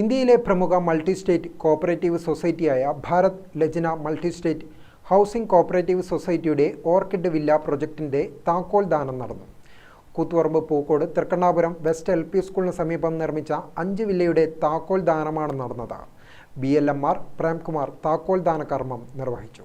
ഇന്ത്യയിലെ പ്രമുഖ multi state cooperative സൊസൈറ്റിയായ Bharat Lajna multi state housing cooperative സൊസൈറ്റിയുടെ ഓർക്കിഡ് വില്ല പ്രൊജക്ടിന്റെ താക്കോൽ ദാനം നടന്നു. Koothuparamba Pookode Thrikkannapuram west L P സ്കൂളിന് സമീപം നിർമ്മിച്ച അഞ്ച് വില്ലയുടെ താക്കോൽ ദാനമാണ് നടന്നത്. B L M R Premkumar താക്കോൽ ദാന കർമ്മം നിർവഹിച്ചു.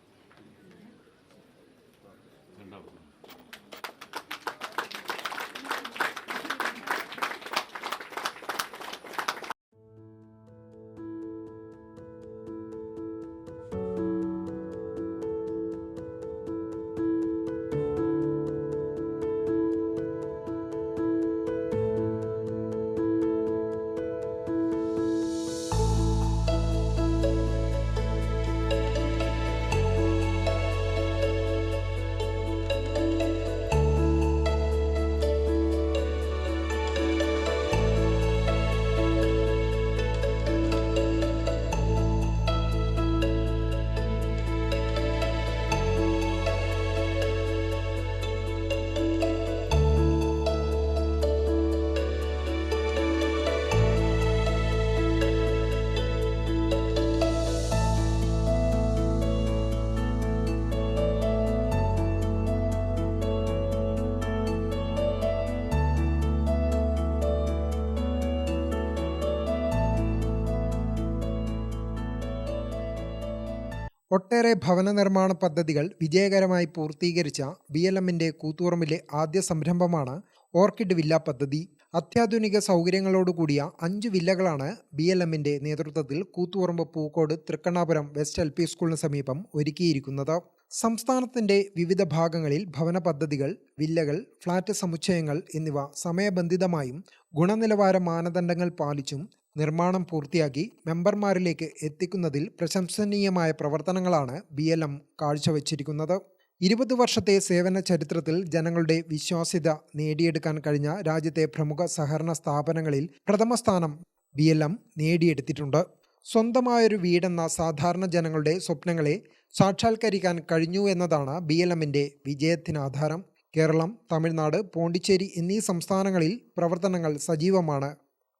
ഒട്ടേറെ ഭവന നിർമ്മാണ പദ്ധതികൾ വിജയകരമായി പൂർത്തീകരിച്ച ബി എൽ എമ്മിന്റെ കൂത്തുപറമ്പിലെ ആദ്യ സംരംഭമാണ് ഓർക്കിഡ് വില്ല പദ്ധതി. അത്യാധുനിക സൗകര്യങ്ങളോടുകൂടിയ അഞ്ച് വില്ലകളാണ് ബി എൽ എമ്മിന്റെ നേതൃത്വത്തിൽ Koothuparamba Pookode Thrikkannapuram west L P സ്കൂളിന് സമീപം ഒരുക്കിയിരിക്കുന്നത്. സംസ്ഥാനത്തിന്റെ വിവിധ ഭാഗങ്ങളിൽ ഭവന പദ്ധതികൾ വില്ലകൾ ഫ്ളാറ്റ് സമുച്ചയങ്ങൾ എന്നിവ സമയബന്ധിതമായും ഗുണനിലവാര മാനദണ്ഡങ്ങൾ പാലിച്ചും നിർമ്മാണം പൂർത്തിയാക്കി മെമ്പർമാരിലേക്ക് എത്തിക്കുന്നതിൽ പ്രശംസനീയമായ പ്രവർത്തനങ്ങളാണ് ബി എൽ എം കാഴ്ചവെച്ചിരിക്കുന്നത്. ഇരുപത് വർഷത്തെ സേവന ചരിത്രത്തിൽ ജനങ്ങളുടെ വിശ്വാസ്യത നേടിയെടുക്കാൻ കഴിഞ്ഞ രാജ്യത്തെ പ്രമുഖ സഹകരണ സ്ഥാപനങ്ങളിൽ പ്രഥമ സ്ഥാനം ബി എൽ എം നേടിയെടുത്തിട്ടുണ്ട്. സ്വന്തമായൊരു വീടെന്ന സാധാരണ ജനങ്ങളുടെ സ്വപ്നങ്ങളെ സാക്ഷാത്കരിക്കാൻ കഴിഞ്ഞു എന്നതാണ് ബി എൽ എമ്മിന്റെ വിജയത്തിനാധാരം. കേരളം തമിഴ്നാട് പോണ്ടിച്ചേരി എന്നീ സംസ്ഥാനങ്ങളിൽ പ്രവർത്തനങ്ങൾ സജീവമാണ്.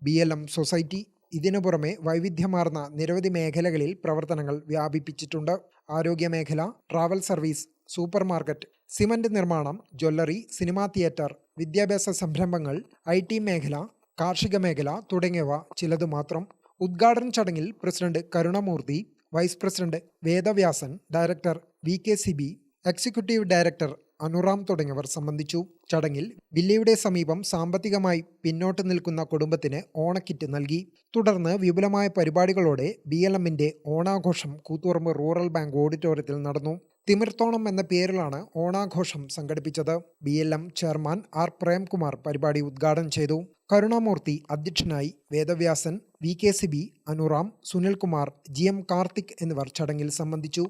B L M society. ഇതിനു പുറമെ വൈവിധ്യമാർന്ന നിരവധി മേഖലകളിൽ പ്രവർത്തനങ്ങൾ വ്യാപിപ്പിച്ചിട്ടുണ്ട്. ആരോഗ്യ മേഖല travel service super market cement നിർമ്മാണം ജ്വല്ലറി സിനിമാ തിയേറ്റർ വിദ്യാഭ്യാസ സംരംഭങ്ങൾ ഐ ടി മേഖല കാർഷിക മേഖല തുടങ്ങിയവ ചിലതു മാത്രം. ഉദ്ഘാടന ചടങ്ങിൽ president Karunamoorthy vice president Vedavyasan director V K C B executive director Anuram തുടങ്ങിയവർ സംബന്ധിച്ചു. ചടങ്ങിൽ വില്ലയുടെ സമീപം സാമ്പത്തികമായി പിന്നോട്ട് നിൽക്കുന്ന കുടുംബത്തിന് ഓണക്കിറ്റ് നൽകി. തുടർന്ന് വിപുലമായ പരിപാടികളോടെ ബി എൽ എമ്മിന്റെ ഓണാഘോഷം കൂത്തുപറമ്പ് റൂറൽ ബാങ്ക് ഓഡിറ്റോറിയത്തിൽ നടന്നു. തിമിർത്തോണം എന്ന പേരിലാണ് ഓണാഘോഷം സംഘടിപ്പിച്ചത്. B L M chairman R Premkumar പരിപാടി ഉദ്ഘാടനം ചെയ്തു. കരുണാമൂർത്തി അധ്യക്ഷനായി Vedavyasan V K C B Anuram Sunilkumar G M Karthik എന്നിവർ ചടങ്ങിൽ സംബന്ധിച്ചു.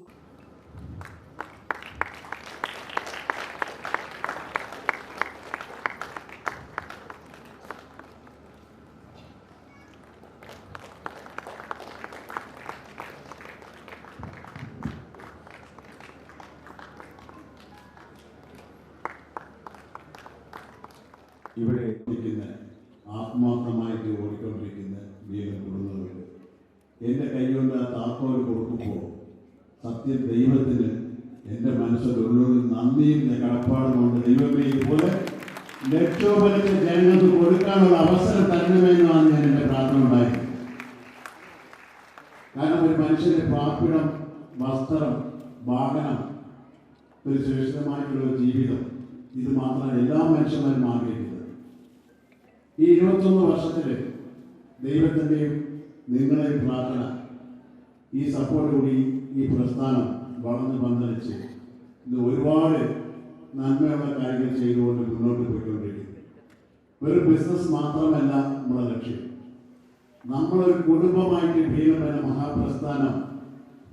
ഇവിടെ ആത്മാർത്ഥമായിട്ട് ഓടിക്കൊണ്ടിരിക്കുന്ന വീരൻ കുടുംബങ്ങൾ എന്റെ കൈകൊണ്ട് ആ താക്കോൽ കൊടുക്കുമ്പോൾ സത്യ ദൈവത്തിന് എന്റെ മനസ്സിലുള്ളൊരു നന്ദിയും കടപ്പാടുമുണ്ട് ദൈവമേ ഇതുപോലെ ലക്ഷോപരിച്ച ജനങ്ങൾക്ക് കൊടുക്കാനുള്ള അവസരം തരണമെന്നാണ് ഞാൻ എന്റെ പ്രാർത്ഥന ഉണ്ടായത്. കാരണം ഒരു മനുഷ്യന്റെ പാർപ്പിടം വസ്ത്രം വാഹനം ഒരു സുരക്ഷിതമായിട്ടുള്ള ജീവിതം ഇത് മാത്രമല്ല എല്ലാ മനുഷ്യന്മാരും ആഗ്രഹിക്കുന്നത്. ഈ ഇരുപത്തൊന്ന് വർഷത്തിൽ ദൈവത്തിന്റെയും നിങ്ങളുടെയും പ്രാർത്ഥന ഈ സപ്പോർട്ട് കൂടി ഈ പ്രസ്ഥാനം വളർന്ന് പന്തലിച്ച് ഇന്ന് ഒരുപാട് നന്മയുള്ള കാര്യങ്ങൾ ചെയ്തുകൊണ്ട് മുന്നോട്ട് പോയിക്കൊണ്ടിരിക്കുന്നു. ഒരു ബിസിനസ് മാത്രമല്ല നമ്മുടെ ലക്ഷ്യം. നമ്മളൊരു കുടുംബമായിട്ട് ഭീമൻ മഹാപ്രസ്ഥാനം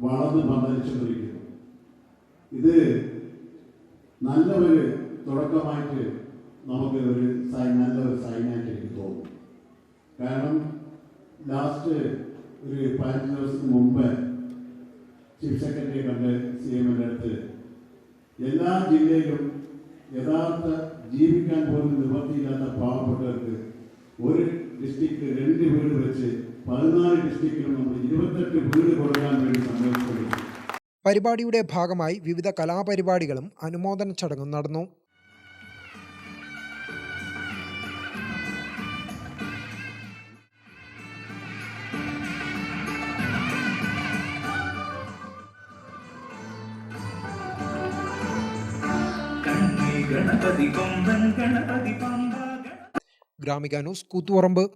വളർന്ന് പന്തലിച്ചുകൊണ്ടിരിക്കുന്നു. ഇത് നല്ലൊരു തുടക്കമായിട്ട് നമുക്ക് ഒരു സൈൻ നല്ല ഒരു സൈനായിട്ട് എനിക്ക് തോന്നും. കാരണം ലാസ്റ്റ് ഒരു പതിനഞ്ച് ദിവസത്തിന് മുമ്പ് ചീഫ് സെക്രട്ടറിയെ കണ്ട് സി എമ്മിന്റെ അടുത്ത് എല്ലാ ജില്ലയിലും യഥാർത്ഥ ജീവിക്കാൻ പോലും നിവൃത്തിയില്ലാത്ത പാവപ്പെട്ടവർക്ക് ഒരു ഡിസ്ട്രിക്ട് രണ്ട് വീട് വെച്ച് പതിനാല് ഡിസ്ട്രിക്റ്റിലും നമ്മൾ ഇരുപത്തെട്ട് വീട് കൊടുക്കാൻ വേണ്ടി സമ്മതിച്ചിട്ടുണ്ട് പരിപാടിയുടെ ഭാഗമായി വിവിധ കലാപരിപാടികളും അനുമോദന ചടങ്ങും നടന്നു. ഗണപതി കൊമ്പൻ ഗണപതി പാമ്പ ഗ്രാമിക ന്യൂസ് കൂത്തുപറമ്പ്.